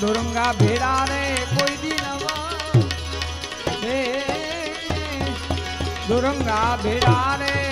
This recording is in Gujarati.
દુરંગા ભેડા રે કોઈ દી નવા દુરંગા ભેડા રે.